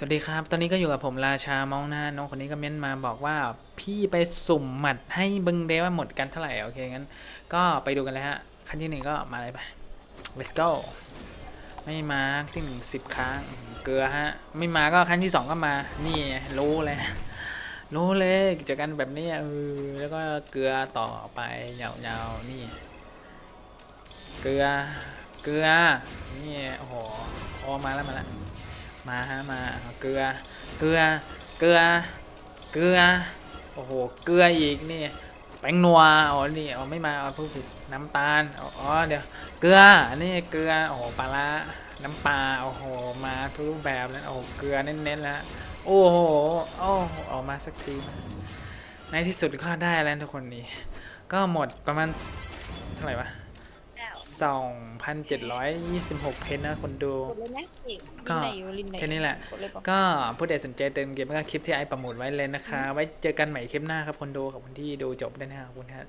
สวัสดีครับ ตอนนี้ก็อยู่กับผมราชามองหนะฮะน้องคนนี้ก็เม้นมาบอกว่าพี่ไปสุ่มหมัดให้บึงเดว่าหมดกันเท่าไหร่ โอเคงั้น ก็ไปดูกันเลยฮะ ขั้นที่หนึ่งก็มาเลยไป let's go ไม่มาถึงสิบครั้ง เกลือฮะ ไม่มาก็ขั้นที่สองก็มา นี่รู้เลย รู้เลยกิจการแบบนี้เออแล้วก็เกลือต่อไปยาวๆนี่ เกลือ เกลือ นี่ โอ้โหโอมาแล้วมาแล้ว มาฮะมาเกลือเกลือเกลือเกลือโอ้โหเกลืออีกนี่แป้งนัวอ๋อนี่อ๋อไม่มาเอาพูดผิดน้ำตาลอ๋อเดี๋ยวเกลืออันนี้เกลือโอ้โหปลาละน้ำปลาโอ้โหมาทุกรูปแบบแล้วโอ้โหเกลือเน้นๆแล้วโอ้โหโอ้ออกมาสักทีในที่สุดก็ได้แล้วทุกคนนี้ ก็หมดประมาณเท่าไหร่วะ 2,726 เพนนะคนดู กดเลยไหมอีกก็ ลินไหนอยู่ลินไหนแค่นี้แหละ กดเลยบอกก็ผู้ใดสนใจเติมเกมก็คลิปที่ไอประมูลไว้เลยนะคะ ไว้เจอกันใหม่คลิปหน้าครับคนดูขอบคุณที่ดูจบด้วยนะครับขอบคุณครับ